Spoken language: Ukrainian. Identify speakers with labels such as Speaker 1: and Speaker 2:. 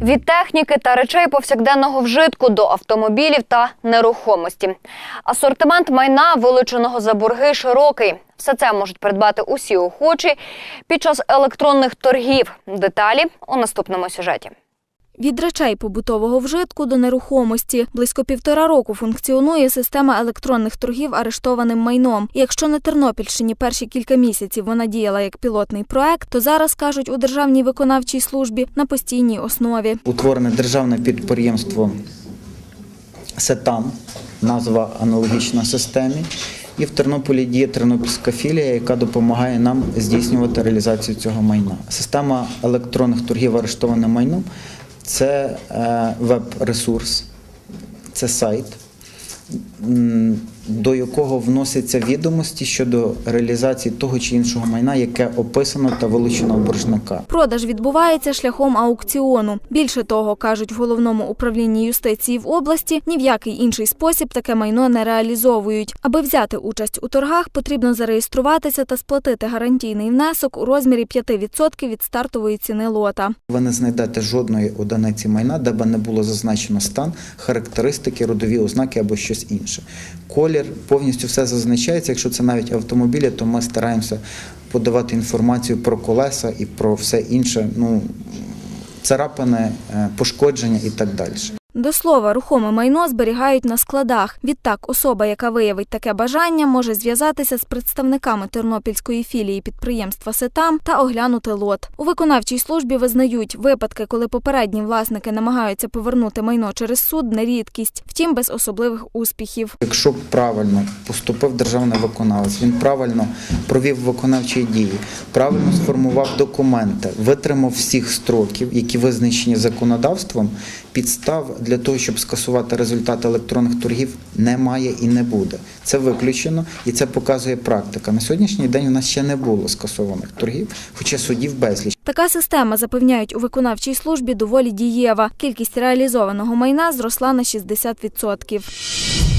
Speaker 1: Від техніки та речей повсякденного вжитку до автомобілів та нерухомості. Асортимент майна, вилученого за борги, широкий. Все це можуть придбати усі охочі під час електронних торгів. Деталі у наступному сюжеті.
Speaker 2: Від речей побутового вжитку до нерухомості близько півтора року функціонує система електронних торгів арештованим майном. Якщо на Тернопільщині перші кілька місяців вона діяла як пілотний проект, то зараз кажуть у державній виконавчій службі на постійній основі.
Speaker 3: Утворене державне підприємство СЕТАМ, назва аналогічна системі. І в Тернополі діє тернопільська філія, яка допомагає нам здійснювати реалізацію цього майна. Система електронних торгів арештованим майном це е, веб-ресурс, це сайт, до якого вносяться відомості щодо реалізації того чи іншого майна, яке описано та вилучено у боржника.
Speaker 2: Продаж відбувається шляхом аукціону. Більше того, кажуть в головному управлінні юстиції в області, ні в який інший спосіб таке майно не реалізовують. Аби взяти участь у торгах, потрібно зареєструватися та сплатити гарантійний внесок у розмірі 5% від стартової ціни лота.
Speaker 3: Ви не знайдете жодної одиниці майна, де би не було зазначено стан, характеристики, родові ознаки або щось інше. Колір повністю все зазначається. Якщо це навіть автомобілі, то ми стараємося подавати інформацію про колеса і про все інше. Ну царапини, е, пошкодження і так далі.
Speaker 2: До слова, рухоме майно зберігають на складах. Відтак, особа, яка виявить таке бажання, може зв'язатися з представниками тернопільської філії підприємства «Сетам» та оглянути лот. У виконавчій службі визнають випадки, коли попередні власники намагаються повернути майно через суд, не рідкість, втім без особливих успіхів.
Speaker 3: Якщо правильно поступив державний виконавець, він правильно провів виконавчі дії, правильно сформував документи, витримав всіх строків, які визначені законодавством, підстав для того, щоб скасувати результати електронних торгів, немає і не буде. Це виключено і це показує практика. На сьогоднішній день у нас ще не було скасованих торгів, хоча судів безліч.
Speaker 2: Така система, запевняють у виконавчій службі, доволі дієва. Кількість реалізованого майна зросла на 60%.